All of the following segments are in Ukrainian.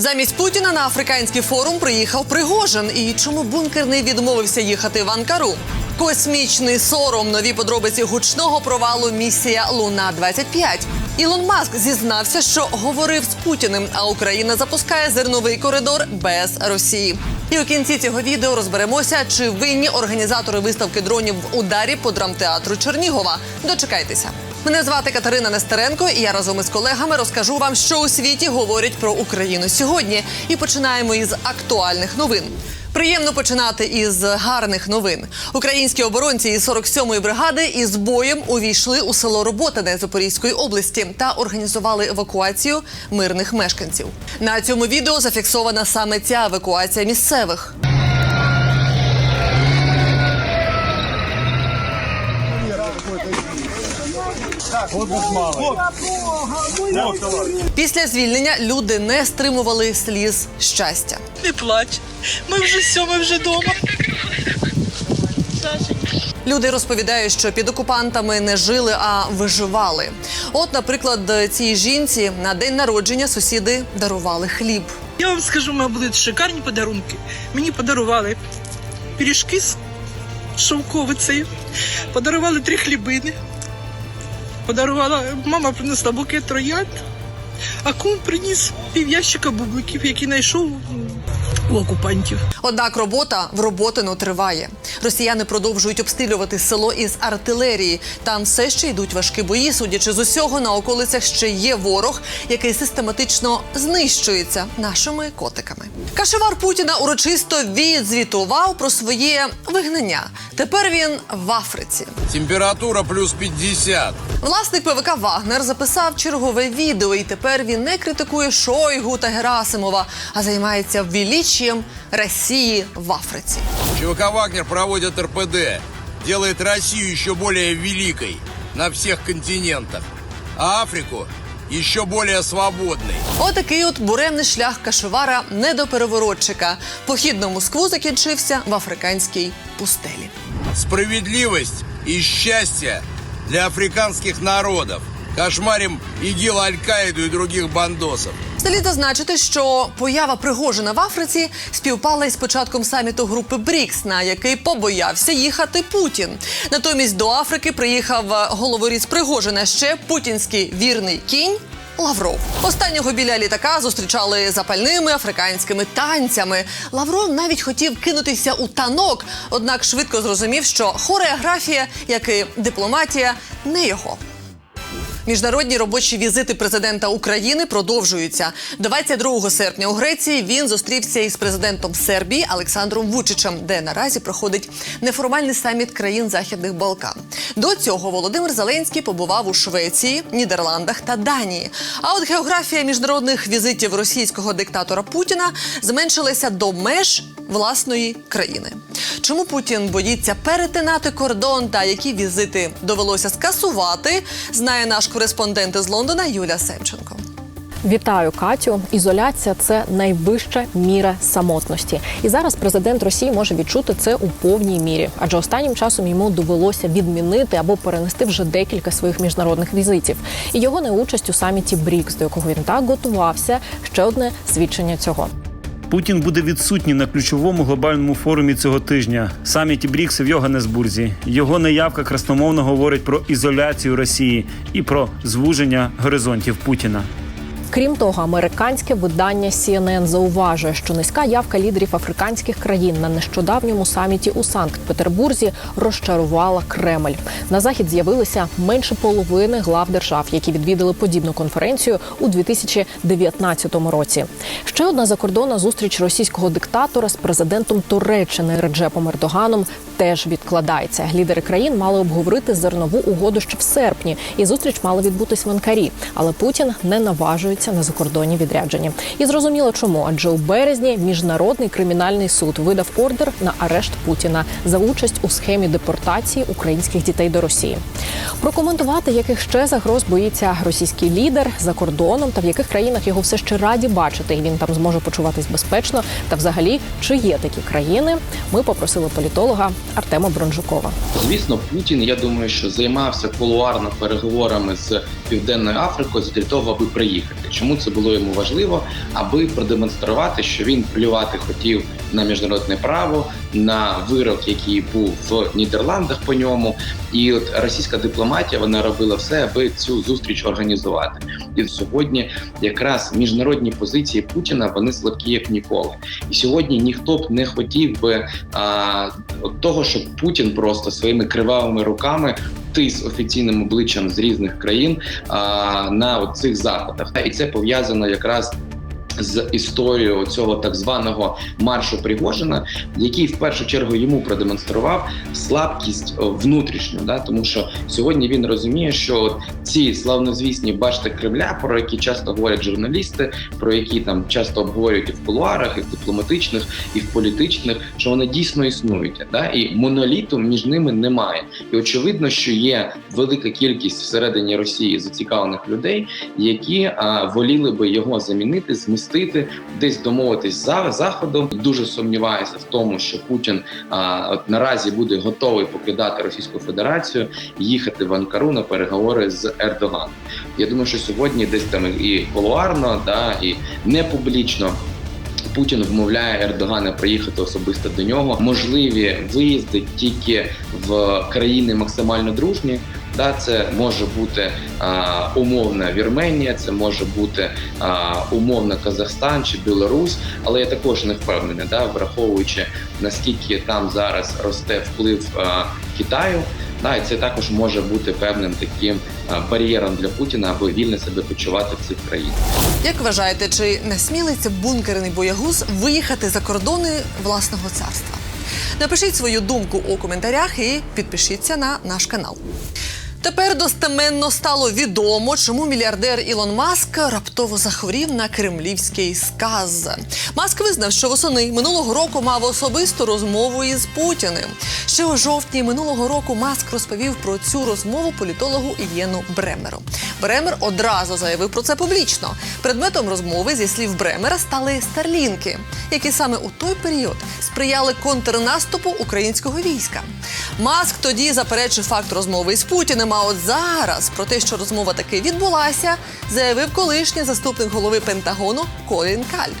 Замість Путіна на африканський форум приїхав Пригожин. І чому бункерний відмовився їхати в Анкару? Космічний сором, нові подробиці гучного провалу місія Луна 25 Ілон Маск зізнався, що говорив з Путіним, а Україна запускає зерновий коридор без Росії. І у кінці цього відео розберемося, чи винні організатори виставки дронів в ударі по драмтеатру Чернігова. Дочекайтеся. Мене звати Катерина Нестеренко, і я разом із колегами розкажу вам, що у світі говорять про Україну сьогодні. І починаємо із актуальних новин. Приємно починати із гарних новин. Українські оборонці із 47-ї бригади із боєм увійшли у село Роботине Запорізької області та організували евакуацію мирних мешканців. На цьому відео зафіксована саме ця евакуація місцевих. Після звільнення люди не стримували сліз щастя. Не плач. Ми вже все, ми вже вдома. Люди розповідають, що під окупантами не жили, а виживали. От, наприклад, цій жінці на день народження сусіди дарували хліб. Я вам скажу, у мене були шикарні подарунки. Мені подарували пиріжки з шовковицею, подарували три хлібини. Подарувала, мама принесла букет троянд, а кум приніс пів ящика бубликів, які знайшов у окупантів. Однак робота в роботину триває. Росіяни продовжують обстрілювати село із артилерії. Там все ще йдуть важкі бої. Судячи з усього, на околицях ще є ворог, який систематично знищується нашими котиками. Кашевар Путіна урочисто відзвітував про своє вигнання. Тепер він в Африці. Температура плюс 50. Власник ПВК Вагнер записав чергове відео, і тепер він не критикує Шойгу та Герасимова, а займається величієм Росії в Африці. ЧВК «Вагнер» проводит РПД. Делает Россию еще более великой на всех континентах. А Африку еще более свободной. Отакий от буремний шлях Кашевара не до переворотчика. Похід на Москву закінчився в африканській пустелі. Справедливость и счастье для африканских народов. Кошмарим ИГИЛ, Аль-Каиду и других бандосов. Слід зазначити, що поява Пригожина в Африці співпала із початком саміту групи БРІКС, на який побоявся їхати Путін. Натомість до Африки приїхав головоріз Пригожина ще путінський вірний кінь. Лавров останнього біля літака зустрічали запальними африканськими танцями. Лавров навіть хотів кинутися у танок, однак швидко зрозумів, що хореографія, як і дипломатія, не його. Міжнародні робочі візити президента України продовжуються. 22 серпня у Греції він зустрівся із президентом Сербії Олександром Вучичем, де наразі проходить неформальний саміт країн Західних Балкан. До цього Володимир Зеленський побував у Швеції, Нідерландах та Данії. А от географія міжнародних візитів російського диктатора Путіна зменшилася до меж власної країни. Чому Путін боїться перетинати кордон та які візити довелося скасувати, знає наш кореспондент із Лондона Юля Семченко. Вітаю, Катю. Ізоляція це найвища міра самотності. І зараз президент Росії може відчути це у повній мірі, адже останнім часом йому довелося відмінити або перенести вже декілька своїх міжнародних візитів. І його неучасть у саміті БРІКС, до якого він так готувався, ще одне свідчення цього. Путін буде відсутній на ключовому глобальному форумі цього тижня саміті Брікс в Йоганнесбурзі. Його неявка красномовно говорить про ізоляцію Росії і про звуження горизонтів Путіна. Крім того, американське видання CNN зауважує, що низька явка лідерів африканських країн на нещодавньому саміті у Санкт-Петербурзі розчарувала Кремль. На захід з'явилися менше половини глав держав, які відвідали подібну конференцію у 2019 році. Ще одна закордонна зустріч російського диктатора з президентом Туреччини Реджепом Ердоганом теж відкладається. Лідери країн мали обговорити зернову угоду ще в серпні, і зустріч мала відбутись в Анкарі. Але Путін не наважується на закордонні відрядження. І зрозуміло, чому адже у березні міжнародний кримінальний суд видав ордер на арешт Путіна за участь у схемі депортації українських дітей до Росії. Прокоментувати, яких ще загроз боїться російський лідер за кордоном та в яких країнах його все ще раді бачити, і він там зможе почуватись безпечно. Та взагалі, чи є такі країни? Ми попросили політолога Артема Бронжукова. Звісно, Путін, я думаю, що займався кулуарно переговорами з Південною Африкою для того, аби приїхати. Чому це було йому важливо? Аби продемонструвати, що він плювати хотів на міжнародне право, на вирок, який був в Нідерландах по ньому. І от російська дипломатія вона робила все, аби цю зустріч організувати. І сьогодні якраз міжнародні позиції Путіна вони слабкі як ніколи. І сьогодні ніхто б не хотів би а, того, щоб Путін просто своїми кривавими руками тис офіційним обличчям з різних країн а, на цих заходах. І це пов'язано якраз. З історією цього так званого маршу Пригожина, який в першу чергу йому продемонстрував слабкість о, внутрішню, да? Тому що сьогодні він розуміє, що ці славнозвісні башти Кремля, про які часто говорять журналісти, про які там часто обговорюють і в кулуарах, і в дипломатичних, і в політичних, що вони дійсно існують, да? І моноліту між ними немає. І очевидно, що є велика кількість всередині Росії зацікавлених людей, які а, воліли би його замінити, змістити, десь домовитись за заходом. Дуже сумніваюся в тому, що Путін а, от наразі буде готовий покидати Російську Федерацію, їхати в Анкару на переговори з Ердоганом. Я думаю, що сьогодні десь там і колуарно, да і не публічно. Путін вмовляє Ердогана приїхати особисто до нього. Можливі виїзди тільки в країни максимально дружні. Да, це може бути а, умовна Вірменія, це може бути а, умовна Казахстан чи Білорусь, але я також не впевнений, да, враховуючи наскільки там зараз росте вплив а, Китаю. Да, і це також може бути певним таким бар'єром для Путіна, аби вільно себе почувати в цих країнах. Як вважаєте, чи насмілиться бункерний боягуз виїхати за кордони власного царства? Напишіть свою думку у коментарях і підпишіться на наш канал. Тепер достеменно стало відомо, чому мільярдер Ілон Маск раптово захворів на кремлівський сказ. Маск визнав, що восени минулого року мав особисту розмову із Путіним. Ще у жовтні минулого року Маск розповів про цю розмову політологу Єну Бремеру. Бремер одразу заявив про це публічно. Предметом розмови зі слів Бремера стали старлінки, які саме у той період сприяли контрнаступу українського війська. Маск тоді заперечив факт розмови із Путіним. А от зараз про те, що розмова таки відбулася, заявив колишній заступник голови Пентагону Колін Каль.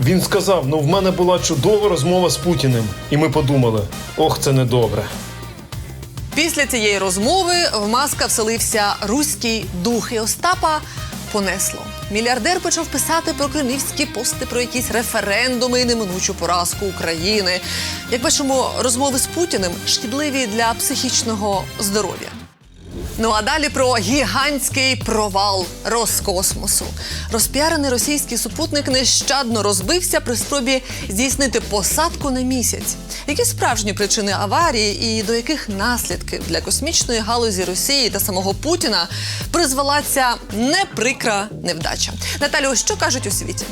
Він сказав: ну в мене була чудова розмова з Путіним, і ми подумали: ох, це недобре. Після цієї розмови в Маска вселився руський дух і Остапа понесло. Мільярдер почав писати про кремлівські пости, про якісь референдуми і неминучу поразку України. Як бачимо, розмови з Путіним шкідливі для психічного здоров'я. Ну а далі про гігантський провал Роскосмосу. Розпіарений російський супутник нещадно розбився при спробі здійснити посадку на місяць. Які справжні причини аварії і до яких наслідків для космічної галузі Росії та самого Путіна призвела ця неприкра невдача? Наталю, що кажуть у світі?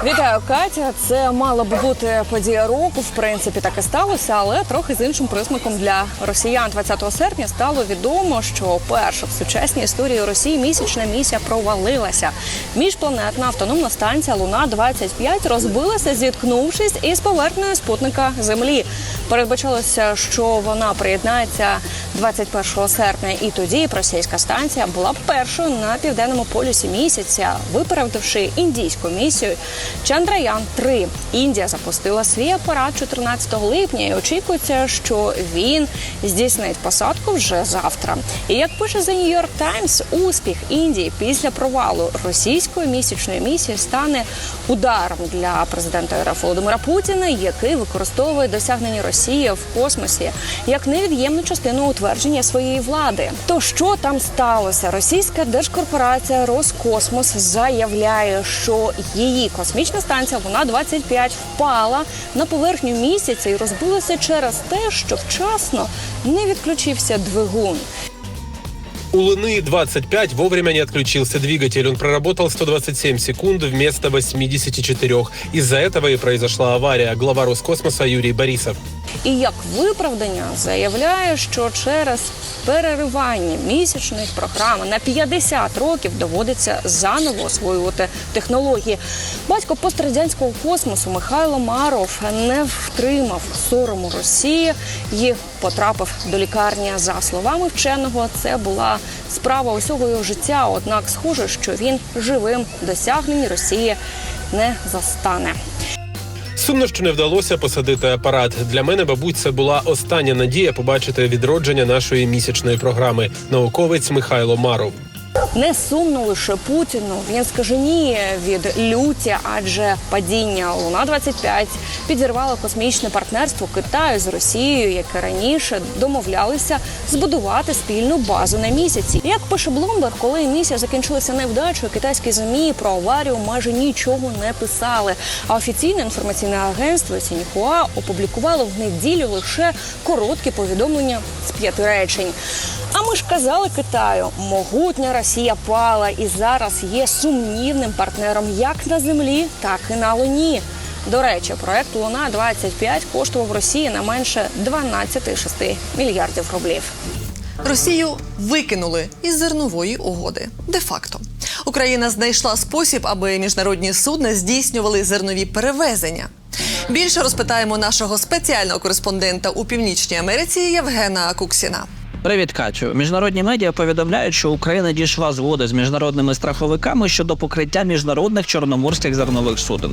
Вітаю, Катя. Це мала б бути подія року. В принципі, так і сталося, але трохи з іншим присмаком для росіян. 20 серпня стало відомо, що перша в сучасній історії Росії місячна місія провалилася. Міжпланетна автономна станція Луна 25 розбилася, зіткнувшись із поверхнею спутника Землі. Передбачалося, що вона приєднається 21 серпня, і тоді російська станція була першою на південному полюсі місяця, виправдавши індійську місію Чандраян 3 Індія запустила свій апарат 14 липня і очікується, що він здійснить посадку вже завтра. І як пише The New York Times, успіх Індії після провалу російської місячної місії стане ударом для президента РФ Володимира Путіна, який використовує досягнення Росії в космосі як невід'ємну частину утвердження своєї влади. То що там сталося? Російська держкорпорація Роскосмос заявляє, що її космічна станція Луна 25 впала на поверхню місяця і розбилася через те, що вчасно не відключився двигун. У Луны 25 вовремя не отключился двигатель. Он проработал 127 секунд вместо 84. Из-за этого и произошла авария. Глава Роскосмоса Юрий Борисов. І як виправдання заявляє, що через переривання місячної програми на 50 років доводиться заново освоювати технології. Батько пострадянського космосу Михайло Маров не втримав сорому Росії і потрапив до лікарні. За словами вченого, це була справа усього його життя. Однак, схоже, що він живим досягнень Росії не застане. Сумно, що не вдалося посадити апарат. Для мене, мабуть, це була остання надія побачити відродження нашої місячної програми. Науковець Михайло Маров. Не сумно лише Путіну. Він скаженіє від люті, адже падіння Луна 25 підірвало космічне партнерство Китаю з Росією, яке раніше домовлялися збудувати спільну базу на місяці. Як пише Блумберг, коли місія закінчилася невдачею, китайські змі про аварію майже нічого не писали. А офіційне інформаційне агентство Сіньхуа опублікувало в неділю лише короткі повідомлення з п'яти речень. А ми ж казали Китаю, могутня Росія пала і зараз є сумнівним партнером як на землі, так і на луні. До речі, проект Луна 25 коштував Росії не менше 12,6 мільярдів рублів. Росію викинули із зернової угоди. Де-факто Україна знайшла спосіб, аби міжнародні судна здійснювали зернові перевезення. Більше розпитаємо нашого спеціального кореспондента у Північній Америці Євгена Куксіна. Привіт, Катю. Міжнародні медіа повідомляють, що Україна дійшла згоди з міжнародними страховиками щодо покриття міжнародних чорноморських зернових суден.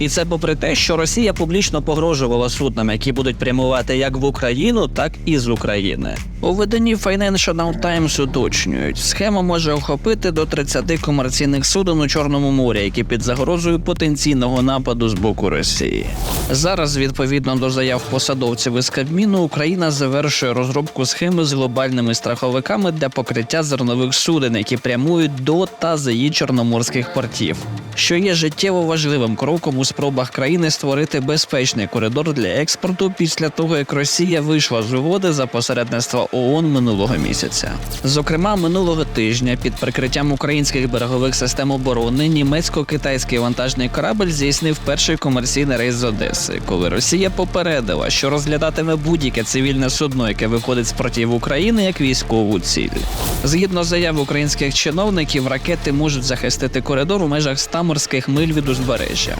І це попри те, що Росія публічно погрожувала суднам, які будуть прямувати як в Україну, так і з України. У виданні Financial Times уточнюють, схема може охопити до 30 комерційних суден у Чорному морі, які під загрозою потенційного нападу з боку Росії. Зараз, відповідно до заяв посадовців із Кабміну, Україна завершує розробку схеми з глобальними страховиками для покриття зернових суден, які прямують до та за її чорноморських портів, що є життєво важливим кроком у спробах країни створити безпечний коридор для експорту після того, як Росія вийшла з угоди за посередництва ООН минулого місяця. Зокрема, минулого тижня під прикриттям українських берегових систем оборони німецько-китайський вантажний корабль здійснив перший комерційний рейс з Одеси, коли Росія попередила, що розглядатиме будь-яке цивільне судно, яке виходить з портів України як військову ціль. Згідно заяв українських чиновників, ракети можуть захистити коридор у межах 100 морських миль від узбережжя.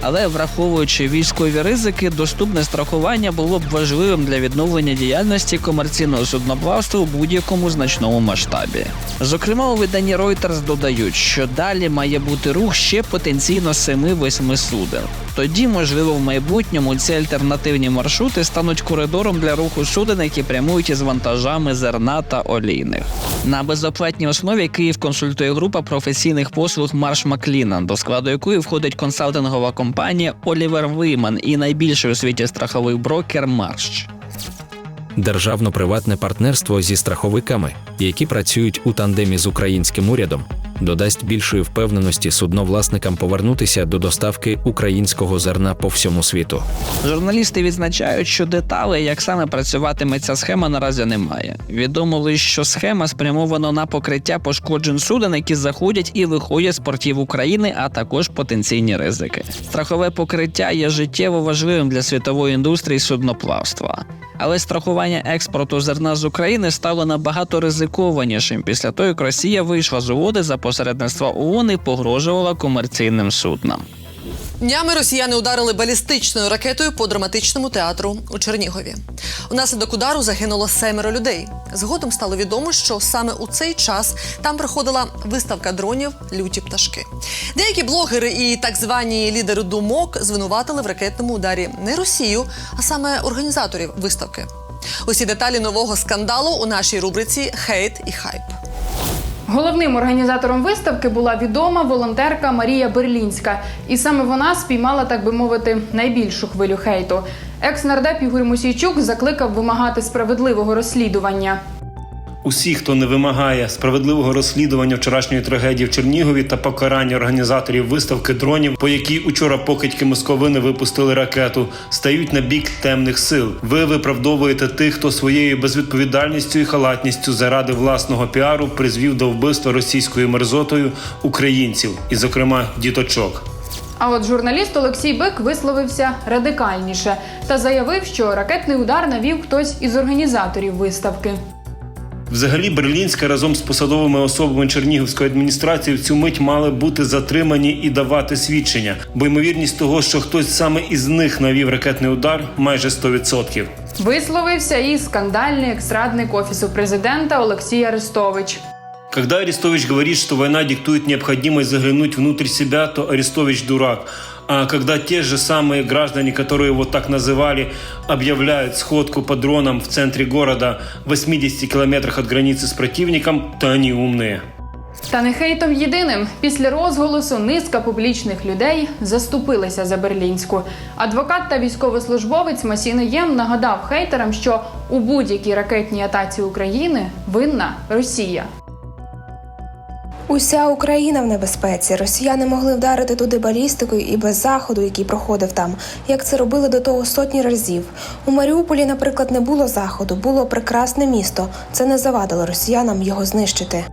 Але враховуючи військові ризики, доступне страхування було б важливим для відновлення діяльності комерційного судноплавства у будь-якому значному масштабі. Зокрема, у виданні Reuters додають, що далі має бути рух ще потенційно 7-8 суден. Тоді, можливо, в майбутньому ці альтернативні маршрути стануть коридором для руху суден, які прямують із вантажами зерна та олійних. На безоплатній основі Київ консультує група професійних послуг Марш Маклінан, до складу якої входить консалтингова компанія Олівер Вейман і найбільший у світі страховий брокер Марш. Державно-приватне партнерство зі страховиками, які працюють у тандемі з українським урядом, додасть більшої впевненості судновласникам повернутися до доставки українського зерна по всьому світу. Журналісти відзначають, що деталей, як саме працюватиме ця схема, наразі немає. Відомо лише, що схема спрямована на покриття пошкоджень суден, які заходять і виходять з портів України, а також потенційні ризики. Страхове покриття є життєво важливим для світової індустрії судноплавства. Але страхування експорту зерна з України стало набагато ризикованішим після того, як Росія вийшла з угоди за посередництва ООН і погрожувала комерційним суднам. Днями росіяни ударили балістичною ракетою по драматичному театру у Чернігові. Унаслідок удару загинуло семеро людей. Згодом стало відомо, що саме у цей час там проходила виставка дронів Люті пташки. Деякі блогери і так звані лідери думок звинуватили в ракетному ударі не Росію, а саме організаторів виставки. Усі деталі нового скандалу у нашій рубриці Хейт і хайп. Головним організатором виставки була відома волонтерка Марія Берлінська, і саме вона спіймала, так би мовити, найбільшу хвилю хейту. Екс-нардеп Ігор Мусійчук закликав вимагати справедливого розслідування. Усі, хто не вимагає справедливого розслідування вчорашньої трагедії в Чернігові та покарання організаторів виставки дронів, по якій учора покидьки московини випустили ракету, стають на бік темних сил. Ви виправдовуєте тих, хто своєю безвідповідальністю і халатністю заради власного піару призвів до вбивства російською мерзотою українців, і, зокрема, діточок. А от журналіст Олексій Бик висловився радикальніше та заявив, що ракетний удар навів хтось із організаторів виставки. Взагалі, Берлінська разом з посадовими особами Чернігівської адміністрації в цю мить мали бути затримані і давати свідчення, бо ймовірність того, що хтось саме із них навів ракетний удар, майже 100%. Висловився і скандальний екстрадник офісу президента Олексій Арестович. Когда Арестович говорит, что война диктует необходимость заглянуть внутрь себя, то Арестович дурак А когда те же самые граждане, которые его так называли, объявляют сходку по дронам в центре города в 80 километрах от границы с противником, то они умные. Та не хейтом єдиним. Після розголосу низка публічних людей заступилися за берлінську. Адвокат та військовослужбовець Масіна Єм нагадав хейтерам, що у будь-якій ракетній атаці України винна Росія. Уся Україна в небезпеці. Росіяни могли вдарити туди балістикою і без заходу, який проходив там, як це робили до того сотні разів. У Маріуполі, наприклад, не було заходу, було прекрасне місто. Це не завадило росіянам його знищити.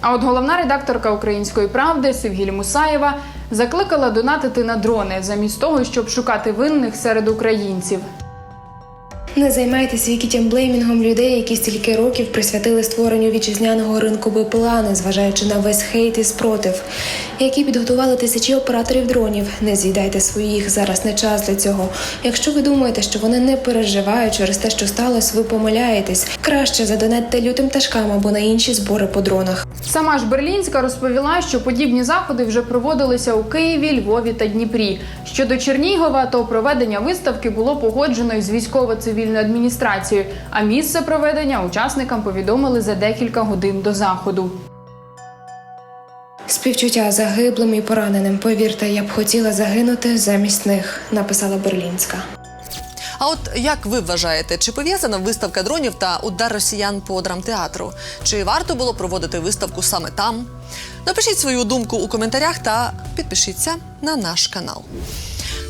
А от головна редакторка української правди Севгіль Мусаєва закликала донатити на дрони замість того, щоб шукати винних серед українців. Не займайтеся вікітямблеймінгом людей, які стільки років присвятили створенню вітчизняного ринку БПЛА, незважаючи на весь хейт і спротив, які підготували тисячі операторів дронів. Не з'їдайте своїх зараз не час для цього. Якщо ви думаєте, що вони не переживають через те, що сталося, ви помиляєтесь. Краще задонатьте лютим пташкам або на інші збори по дронах. Сама ж Берлінська розповіла, що подібні заходи вже проводилися у Києві, Львові та Дніпрі. Щодо Чернігова, то проведення виставки було погоджено із військово-цивільною адміністрацією, а місце проведення учасникам повідомили за декілька годин до заходу. Співчуття загиблим і пораненим. Повірте, я б хотіла загинути замість них, написала Берлінська. А от як ви вважаєте, чи пов'язана виставка дронів та удар росіян по драмтеатру? Чи варто було проводити виставку саме там? Напишіть свою думку у коментарях та підпишіться на наш канал.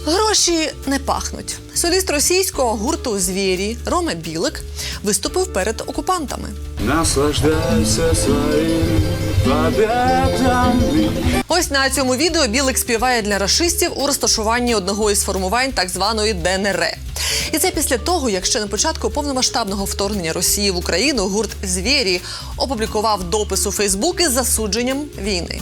Гроші не пахнуть. Соліст російського гурту Звірі Рома Білик виступив перед окупантами. Наслаждайся победами. Ось на цьому відео Білик співає для рашистів у розташуванні одного із формувань так званої ДНР. І це після того, як ще на початку повномасштабного вторгнення Росії в Україну гурт Звірі опублікував допис у Фейсбук із засудженням війни.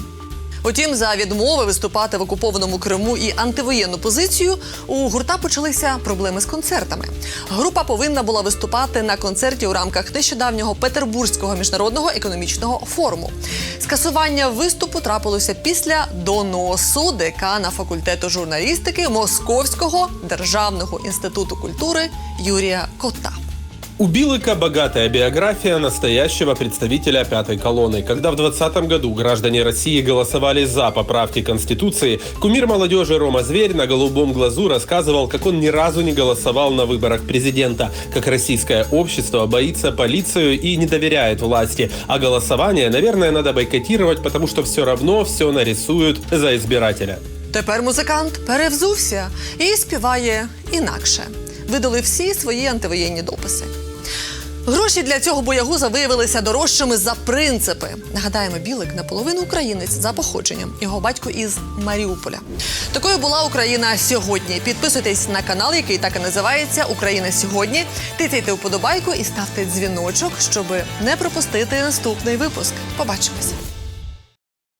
Утім, за відмови виступати в окупованому Криму і антивоєнну позицію у гурта почалися проблеми з концертами. Група повинна була виступати на концерті у рамках нещодавнього Петербурзького міжнародного економічного форуму. Скасування виступу трапилося після доносу декана факультету журналістики Московського державного інституту культури Юрія Кота. У Билыка богатая биография настоящего представителя пятой колонны. Когда в 2020 году граждане России голосовали за поправки Конституции, кумир молодежи Рома Зверь на голубом глазу рассказывал, как он ни разу не голосовал на выборах президента, как российское общество боится полицию и не доверяет власти, а голосование, наверное, надо бойкотировать, потому что все равно все нарисуют за избирателя. Тепер музикант перевзувся і співає інакше. Видали всі свої антивоєнні дописи. Гроші для цього боягуза виявилися дорожчими за принципи. Нагадаємо, Білик наполовину українець за походженням. Його батько із Маріуполя. Такою була Україна сьогодні. Підписуйтесь на канал, який так і називається Україна сьогодні. Тицяйте вподобайку і ставте дзвіночок, щоб не пропустити наступний випуск. Побачимось.